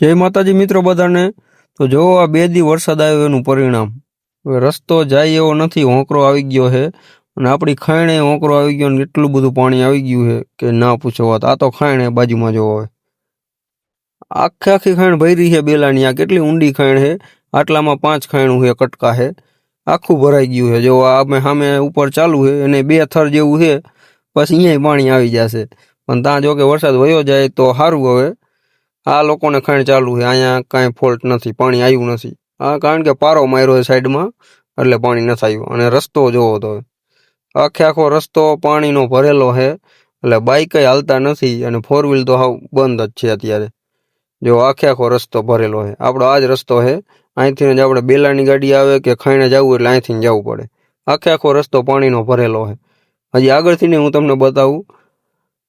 જય માતાજી મિત્રો બધાને. તો જો આ બે દી વરસાદ આવ્યો એનું પરિણામ. હવે રસ્તો જાય એવો નથી, હોંકરો આવી ગયો છે. અને આપણી ખાણે હોંકરો આવી ગયો ને એટલું બધું પાણી આવી ગયું છે કે ના પૂછો વાત. આ તો ખાણે બાજુમાં જોવો હવે. આખે આખી ખાણ ભરી છે બેલાની. આ કેટલી ઊંડી ખાણ છે. આટલામાં પાંચ ખાણું છે કટકા છે. આખું ભરાઈ ગયું છે. જો આ અમે સામે ઉપર ચાલુ છે અને બે થર જેવું છે. પછી અહીંયા પાણી આવી જશે. પણ ત્યાં જો કે વરસાદ વયો જાય તો સારું હવે. આ લોકોને ખાણ ચાલુ છે. અહીંયા કાંઈ ફોલ્ટ નથી. પાણી આવ્યું નથી. આ કારણ કે પારો માર્યો છે સાઈડમાં, એટલે પાણી નથી આવ્યું. અને રસ્તો જોવો તો આખે આખો રસ્તો પાણીનો ભરેલો છે, એટલે બાઇક હાલતા નથી અને ફોર વ્હીલ તો હાવ બંધ જ છે અત્યારે. જો આખે આખો રસ્તો ભરેલો છે. આપણો આ જ રસ્તો છે. અહીંથી જ આપણે બેલાની ગાડી આવે કે ખાઈને જવું એટલે અહીંથી જવું પડે. આખે આખો રસ્તો પાણીનો ભરેલો છે. હજી આગળથી હું તમને બતાવું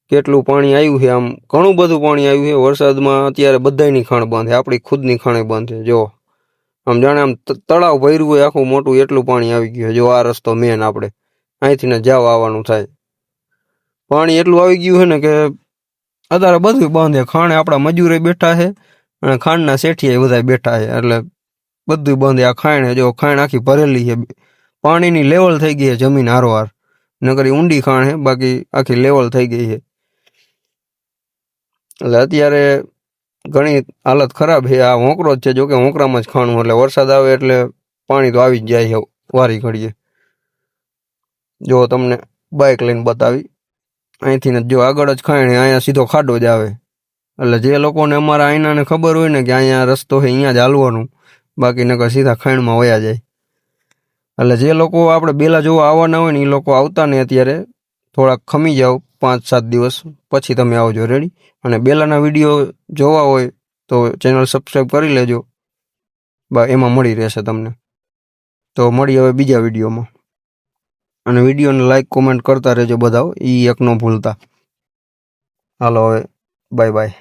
કેટલું પાણી આવ્યું છે? આમ ઘણું બધું પાણી આવ્યું છે. વરસાદમાં અત્યારે બધાયની ખાણ બંધ છે. આપણી ખુદની ખાણે બંધ છે. જો, આમ જાણે આમ તળાવ ભર્યું હોય, આખું મોટું એટલું પાણી આવી ગયું જો, આ રસ્તો મેન આપણે. અહીંથી ને જાવ આવવાનું થાય. પાણી એટલું આવી ગયું છે ને કે અત્યારે બધું બંધ છે. ખાણે આપણા મજૂરે બેઠા છે અને ખાંડના શેઠીએ બધા બેઠા છે. એટલે બધું બંધ આ ખાણ જો, ખાણ આખી ભરેલી છે. પાણીની લેવલ થઈ ગઈ છે જમીન હારોહાર. નકરી ઊંડી ખાણ છે. બાકી આખી લેવલ થઈ ગઈ છે. એટલે અત્યારે ઘણી હાલત ખરાબ છે. આ હોંકરો જ છે. જો કે હોંકરામાં જ ખાણું એટલે વરસાદ આવે એટલે પાણી તો આવી જ જાય છે વારી ઘડીએ. જો તમને બાઇક લઈને બતાવી. અહીંથી ને જો આગળ જ ખાણે અહીંયા સીધો ખાડો જ આવે. એટલે જે લોકોને અમારા અહીંનાને ખબર હોય ને કે અહીંયા રસ્તો છે, અહીંયા જ હાલવાનું. બાકી નકર સીધા ખાણમાં વયા જાય. એટલે જે લોકો આપણે બેલા જોવા આવવાના હોય ને, એ લોકો આવતા ને અત્યારે થોડાક ખમી જાઓ. પાંચ સાત દિવસ પછી તમે આવજો રેડી અને બેલાના વીડિયો જોવા હોય તો ચેનલ સબસ્ક્રાઈબ કરી લેજો. બા, એમાં મળી રહેશે તમને. તો મળી હવે બીજા વિડીયોમાં અને વિડીયોને લાઈક કોમેન્ટ કરતા રહેજો બધા એ એક ન ભૂલતા. હાલો હવે બાય બાય